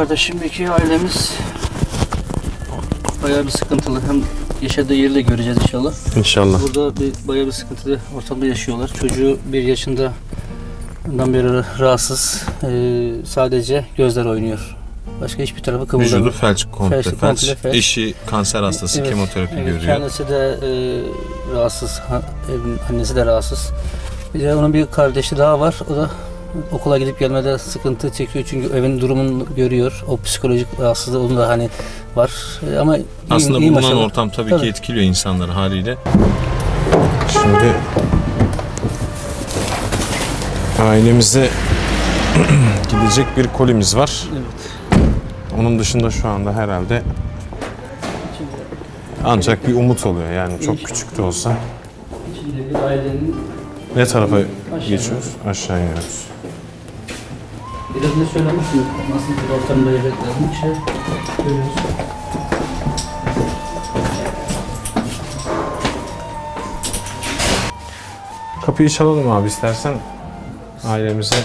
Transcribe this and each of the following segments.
İki ailemiz bayağı bir sıkıntılı. Hem yaşadığı yeri de göreceğiz inşallah. İnşallah. Burada bir, bayağı bir sıkıntılı ortamda yaşıyorlar. Çocuğu bir yaşında ondan beri rahatsız. Ee, sadece gözler oynuyor. Başka hiçbir tarafı Vücudu kımıldamıyor. felç komple Felç, felç. felç. Eşi kanser hastası Evet, kemoterapi evet, görüyor. Kendisi de e, rahatsız. Ha- annesi de rahatsız. Bir de onun bir kardeşi daha var. O da okula gidip gelmede sıkıntı çekiyor çünkü evin durumunu görüyor. O psikolojik rahatsızlığı onun da hani var. E, Ama iyi, Aslında iyi bulunan maşallah. ortam tabii, Tabii. ki etkiliyor insanları haliyle. Şimdi ailemize gidecek bir kolimiz var. Evet. Onun dışında şu anda herhalde ancak bir umut oluyor. Yani çok küçük de olsa. içinde bir ailenin Ne tarafa geçiyoruz? Aşağı iniyoruz. Ne söylemiştim nasıl bir ortamda yaşadıklarını şey görüyoruz. Kapıyı çalalım abi istersen ailemize.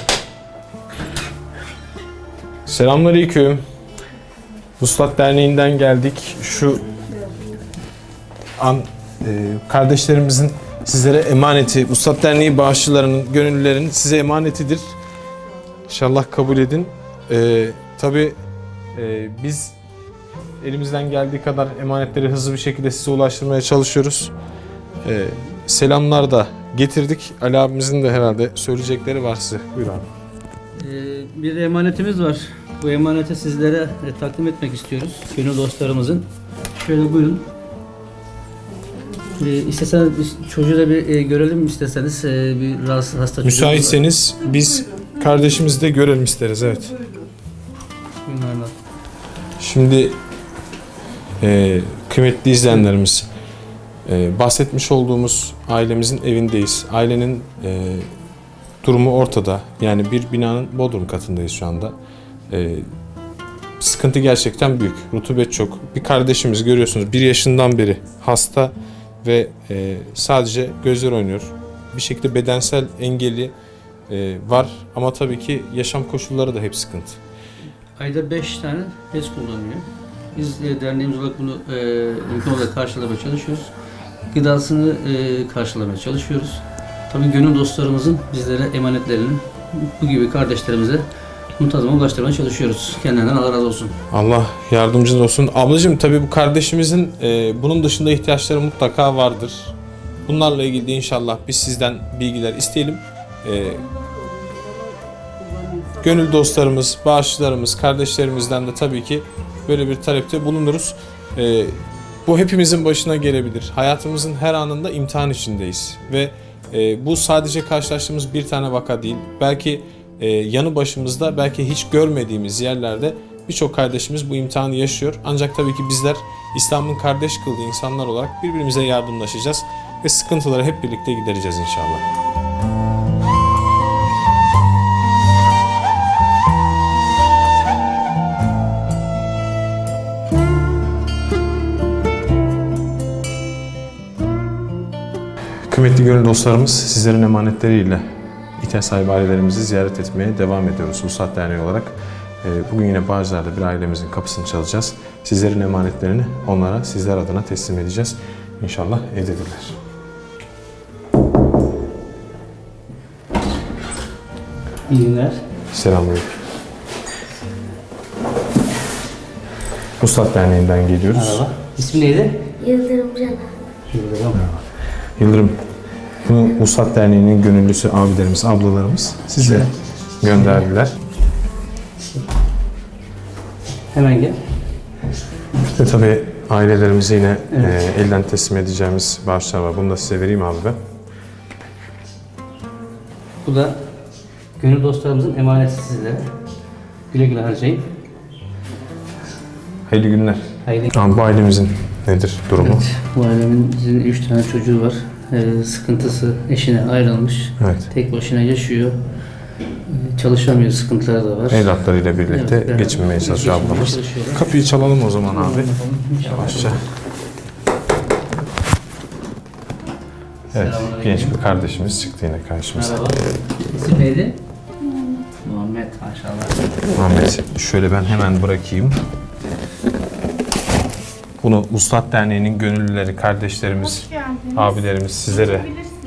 Selamünaleyküm. Vuslat Derneği'nden geldik. Şu an e, kardeşlerimizin sizlere emaneti, Vuslat Derneği bağışçılarının, gönüllülerin size emanetidir. İnşallah kabul edin. E, tabii e, biz elimizden geldiği kadar emanetleri hızlı bir şekilde size ulaştırmaya çalışıyoruz. E, selamlar da getirdik. Ali abimizin de herhalde söyleyecekleri var size. Buyur abi. Ee, bir emanetimiz var. Bu emaneti sizlere e, takdim etmek istiyoruz. Gönül dostlarımızın. Şöyle buyurun. Ee, isteseniz biz çocuğu da bir e, görelim isterseniz. E, bir rahatsız hasta. Müsaitseniz biz kardeşimizi de görelim isteriz. Evet. Şimdi e, kıymetli izleyenlerimiz e, bahsetmiş olduğumuz ailemizin evindeyiz. Ailenin e, durumu ortada. Yani bir binanın bodrum katındayız şu anda. E, sıkıntı gerçekten büyük. Rutubet çok. Bir kardeşimiz görüyorsunuz bir yaşından beri hasta ve e, sadece gözler oynuyor. Bir şekilde bedensel engeli e, var ama tabii ki yaşam koşulları da hep sıkıntı. Ayda 5 tane bez kullanıyor. Biz e, derneğimiz olarak bunu e, mümkün olarak karşılamaya çalışıyoruz. Gıdasını e, karşılamaya çalışıyoruz. Tabii gönül dostlarımızın bizlere emanetlerini bu gibi kardeşlerimize muntazama ulaştırmaya çalışıyoruz. Kendilerinden Allah razı olsun. Allah yardımcın olsun. Ablacığım tabii bu kardeşimizin e, bunun dışında ihtiyaçları mutlaka vardır. Bunlarla ilgili de inşallah biz sizden bilgiler isteyelim. E, gönül dostlarımız, bağışçılarımız, kardeşlerimizden de tabii ki böyle bir talepte bulunuruz. E, bu hepimizin başına gelebilir. Hayatımızın her anında imtihan içindeyiz ve e, bu sadece karşılaştığımız bir tane vaka değil. Belki e, yanı başımızda, belki hiç görmediğimiz yerlerde birçok kardeşimiz bu imtihanı yaşıyor. Ancak tabii ki bizler İslam'ın kardeş kıldığı insanlar olarak birbirimize yardımlaşacağız ve sıkıntıları hep birlikte gidereceğiz inşallah. Kıymetli gönül dostlarımız sizlerin emanetleriyle ihtiyaç sahibi ailelerimizi ziyaret etmeye devam ediyoruz Vuslat Derneği olarak. Ee, Bugün yine Bağcılar'da bir ailemizin kapısını çalacağız. Sizlerin emanetlerini onlara sizler adına teslim edeceğiz. İnşallah evdedirler. İyi günler. Selamünaleyküm. Vuslat Derneği'nden geliyoruz. Merhaba. İsmi neydi? Yıldırım Canan. Yıldırım. Yıldırım, bunu Vuslat Derneği'nin gönüllüsü abilerimiz, ablalarımız size gönderdiler. Hemen gel. Ve tabii ailelerimize yine e, elden teslim edeceğimiz bağışlar var. Bunu da size vereyim abi ben. Bu da gönül dostlarımızın emaneti sizlere. Güle güle harcayın. Hayırlı günler. Hayırlı Abi bu ailemizin nedir durumu? Evet, bu ailemin üç tane çocuğu var. Ee, sıkıntısı eşine ayrılmış. Evet. Tek başına yaşıyor. Ee, çalışamıyor, sıkıntıları da var. Evlatlarıyla birlikte Evet, beraber geçinmeye çalışıyor geçinmeye ablamız. çalışıyorlar. Kapıyı çalalım o zaman abi. Yavaşça. Evet, Selamünaleyküm. genç bir kardeşimiz çıktı yine karşımıza. Merhaba. İsim neydi? Muhammed. Maşallah. Ahmet şöyle ben hemen bırakayım. Bunu Vuslat Derneği'nin gönüllüleri, kardeşlerimiz, abilerimiz sizlere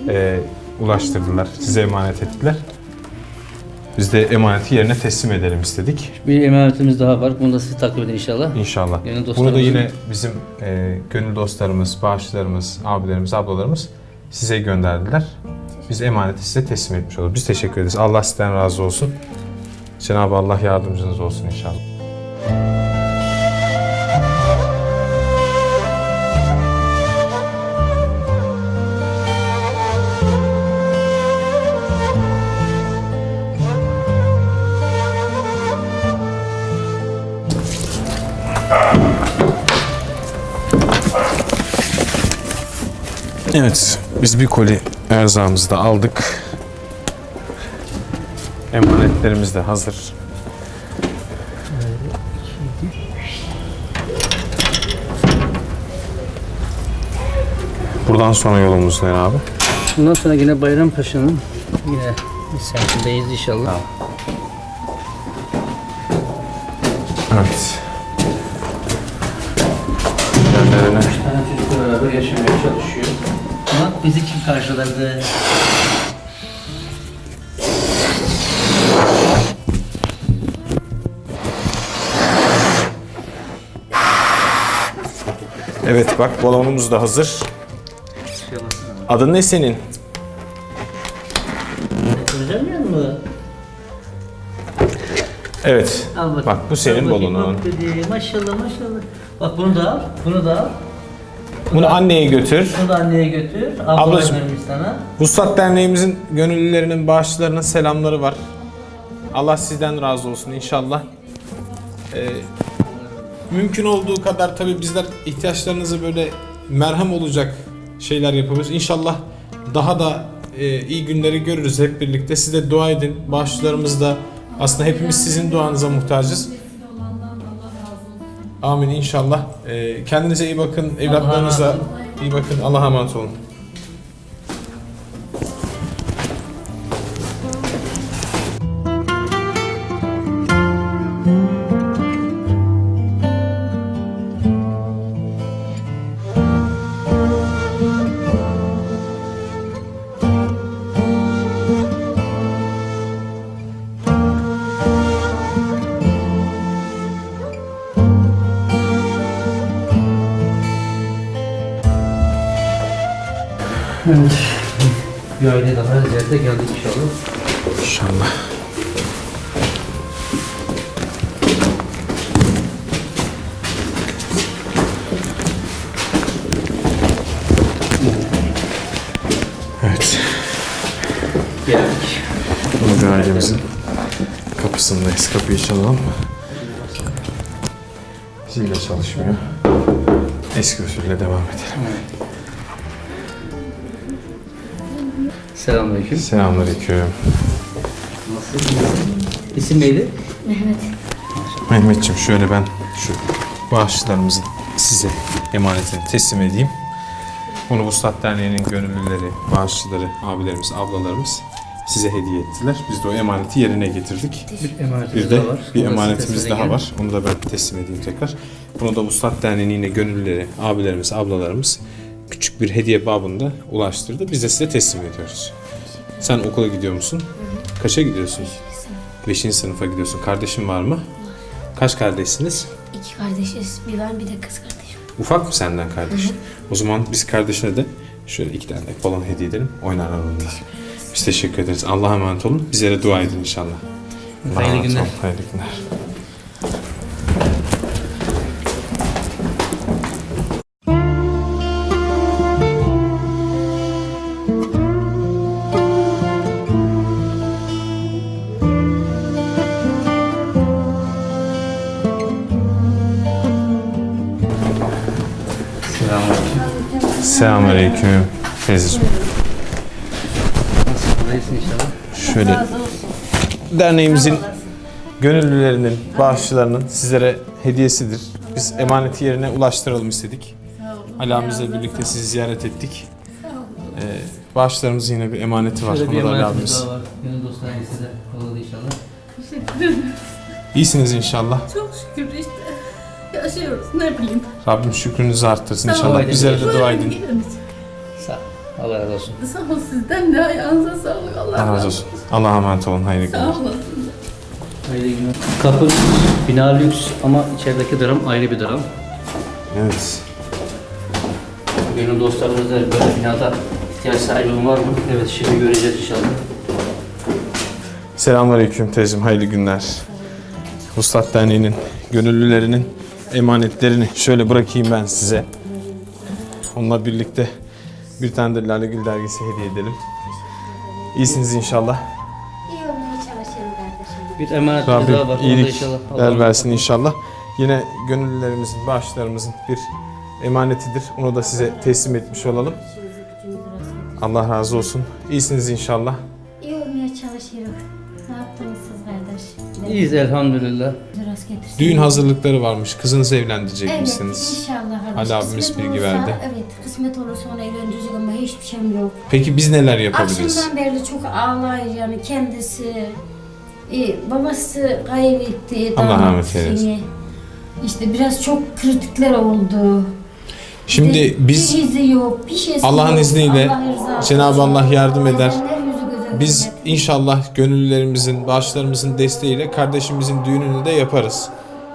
e, ulaştırdılar, size emanet ettiler. Biz de emaneti yerine teslim edelim istedik. Bir emanetimiz daha var. Bunu da siz takip edin inşallah. İnşallah. Gönül Bunu da yine bizim e, gönül dostlarımız, bağışçılarımız, abilerimiz, ablalarımız size gönderdiler. Biz emaneti size teslim etmiş olduk. Biz teşekkür ederiz. Allah sizden razı olsun. Cenab-ı Allah yardımcınız olsun inşallah. Evet, biz bir koli erzağımızı da aldık. Emanetlerimiz de hazır. Buradan sonra yolumuz ne abi? Bundan sonra yine Bayrampaşa'nın yine bir semtindeyiz inşallah. Evet. Yerlerine Bir tane çocukla beraber yaşamaya çalışıyor. Bizi kim karşıladı? Evet bak balonumuz da hazır. Adın ne senin? Göstereceğim mı? Evet. Al bakayım. Bak bu senin Al bakayım, balonun. bak dedi. Maşallah maşallah. Bak bunu da al. Bunu da al. Bunu anneye götür. Bunu da anneye götür. Ablacığım. Ablacığım. sana. Vuslat Derneğimizin gönüllülerinin, bağışçılarının selamları var. Allah sizden razı olsun inşallah. Ee, mümkün olduğu kadar tabii bizler ihtiyaçlarınızı böyle merhem olacak şeyler yapıyoruz. İnşallah daha da e, iyi günleri görürüz hep birlikte. Siz de dua edin. Bağışçılarımız da aslında hepimiz sizin duanıza muhtacız. Amin inşallah. Ee, kendinize iyi bakın. Evlatlarınıza iyi bakın. Allah'a emanet olun. Daha ziyarete geldik inşallah. İnşallah. Evet. Geldik. Bunu bir ailemizin kapısındayız. Kapıyı çalalım. Zil de çalışmıyor. Eski usulle devam edelim. Selamünaleyküm. Selamünaleyküm. Nasılsın? İsim neydi? Mehmetciğim şöyle ben şu bağışçılarımızın size emanetini teslim edeyim. Bunu Vuslat Derneği'nin gönüllüleri, bağışçıları, abilerimiz, ablalarımız size hediye ettiler. Biz de o emaneti yerine getirdik. Bir emanetimiz Bir de daha var. bir emanetimiz daha teslim var. Onu da ben teslim edeyim tekrar. Bunu da Vuslat Derneği'nin yine gönüllüleri, abilerimiz, ablalarımız küçük bir hediye babında ulaştırdı. Biz de size teslim ediyoruz. Sen okula gidiyor musun? Kaça gidiyorsun? Beşinci sınıfa gidiyorsun. Kardeşin var mı? Kaç kardeşsiniz? İki kardeşiz. Bir ben bir de kız kardeşim. Ufak mı senden kardeş? O zaman biz kardeşine de şöyle iki tane balon hediye edelim. Oynarlar onunla. Biz teşekkür ederiz. Allah'a emanet olun. Bize de dua edin inşallah. Hayırlı günler. Hayırlı günler. Selamünaleyküm. Teyzeciğim. Nasılsın? İyisin inşallah. Şöyle derneğimizin gönüllülerinin, bağışçılarının sizlere hediyesidir. Biz emaneti yerine ulaştıralım istedik. Alamizle birlikte sizi ziyaret ettik. Ee, bağışçılarımızın yine bir emaneti var. Şöyle bir Onu da Ali emanetimiz abimiz. daha var. Gönül dostlarına size yolladı inşallah. İyisiniz inşallah. Çok şükür. Yaşıyoruz ne bileyim. Rabbim şükrünüzü arttırsın Sağ inşallah. Bizlere de dua edin. Sağ ol. Allah razı olsun. Sağ ol sizden de ayağınıza sağlık. Allah, Allah razı olsun. Allah'a emanet olun. Hayırlı Sağ günler. olasın. Hayırlı günler. Kapı bina lüks ama içerideki dram ayrı bir dram. Evet. Gönül dostlarımız da böyle binada ihtiyaç sahibi var mı? Evet şimdi göreceğiz inşallah. Selamünaleyküm teyzem. Hayırlı günler. Vuslat Derneği'nin gönüllülerinin emanetlerini şöyle bırakayım ben size. Onunla birlikte bir tane de Lale Gül dergisi hediye edelim. İyisiniz inşallah. İyi olmaya çalışıyorum kardeşim. Bir emanet daha var. İyilikler versin inşallah. Yine gönüllülerimizin, bağışlarımızın bir emanetidir. Onu da size teslim etmiş olalım. Allah razı olsun. İyisiniz inşallah. İyi olmaya çalışıyorum. Ne yaptınız siz kardeş? İyiyiz elhamdülillah. Getirsin. Düğün hazırlıkları varmış. Kızınızı Evet evlendirecekmişsiniz. inşallah. Ali abimiz Kısmet bilgi olursa- verdi. Evet kısmet olursa ona evlenecek ama hiçbir şeyim yok. Peki biz neler yapabiliriz? Akşamdan beri çok ağlayır yani kendisi. E, babası kaybetti. Allah rahmet eylesin. İşte biraz çok kritikler oldu. Şimdi Bir- biz bir izi yok, bir şeysi Allah'ın izniyle Allah Cenab-ı. Allah yardım eder. Biz inşallah gönüllülerimizin, bağışlarımızın desteğiyle kardeşimizin düğününü de yaparız.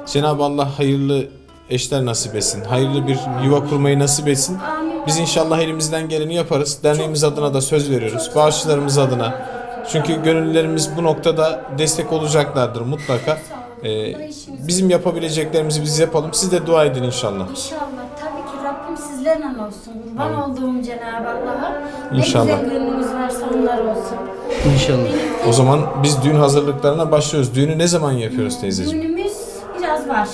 Cenab-ı Allah hayırlı eşler nasip etsin. Hayırlı bir yuva kurmayı nasip etsin. Biz inşallah elimizden geleni yaparız. Derneğimiz adına da söz veriyoruz. Bağışçılarımız adına. Çünkü gönüllülerimiz bu noktada destek olacaklardır mutlaka. Ee, bizim yapabileceklerimizi biz yapalım. Siz de dua edin inşallah. İnşallah. Sizlerle olsun. Kurban olduğum Cenab-ı Allah'a. Ne İnşallah. güzel gönlünüz varsa onlar olsun. İnşallah. O zaman biz düğün hazırlıklarına başlıyoruz. Düğünü ne zaman yapıyoruz teyzeciğim? Düğünümüz biraz var.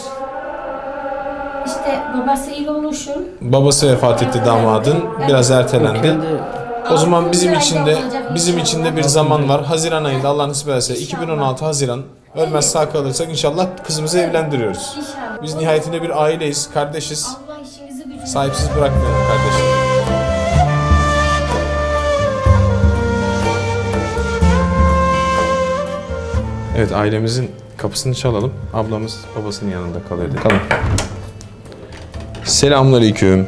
İşte babası il oluşun. Babası vefat etti damadın. Biraz ertelendi. O zaman bizim için de bizim için de bir zaman var. Haziran ayında Allah nasip ederse 2016 Haziran ölmez sağ kalırsak inşallah kızımızı evlendiriyoruz. İnşallah. Biz nihayetinde bir aileyiz, kardeşiz. Sahipsiz bırakmayalım kardeşim. Evet ailemizin kapısını çalalım. Ablamız babasının yanında kalıyor. Kalın. Selamünaleyküm.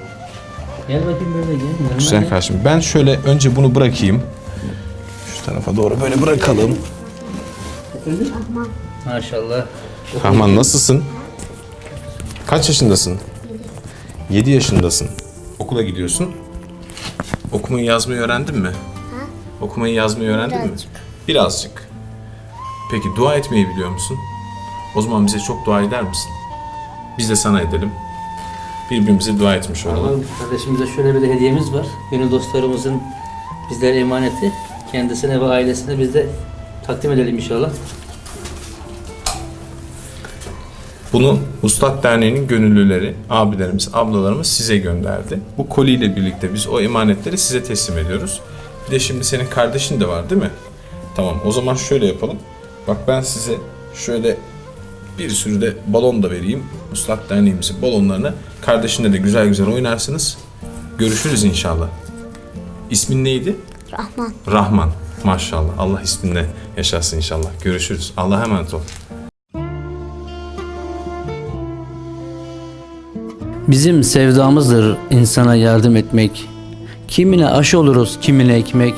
Gel bakayım böyle gel. Güzel kardeşim. Ben şöyle önce bunu bırakayım. Şu tarafa doğru böyle bırakalım. Maşallah. Rahman nasılsın? Kaç yaşındasın? 7 yaşındasın. Okula gidiyorsun. Okumayı yazmayı öğrendin mi? Okumayı yazmayı öğrendin mi? Birazcık. Peki dua etmeyi biliyor musun? O zaman bize çok dua eder misin? Biz de sana edelim. Birbirimize dua etmiş olalım. Kardeşimize şöyle bir de hediyemiz var. Gönül dostlarımızın bizlere emaneti. Kendisine ve ailesine biz de takdim edelim inşallah. Bunu Ustad Derneği'nin gönüllüleri, abilerimiz, ablalarımız size gönderdi. Bu koliyle birlikte biz o emanetleri size teslim ediyoruz. Bir de şimdi senin kardeşin de var değil mi? Tamam o zaman şöyle yapalım. Bak ben size şöyle bir sürü de balon da vereyim. Ustad Derneğimizin balonlarını kardeşinle de güzel güzel oynarsınız. Görüşürüz inşallah. İsmin neydi? Rahman. Rahman. Maşallah. Allah isminle yaşasın inşallah. Görüşürüz. Allah'a emanet ol. Bizim sevdamızdır insana yardım etmek. Kimine aş oluruz, kimine ekmek.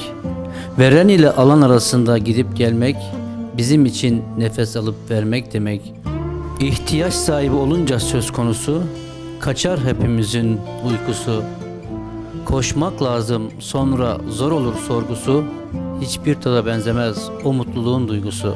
Veren ile alan arasında gidip gelmek, bizim için nefes alıp vermek demek. İhtiyaç sahibi olunca söz konusu, kaçar hepimizin uykusu. Koşmak lazım, sonra zor olur sorgusu, hiçbir tada benzemez o mutluluğun duygusu.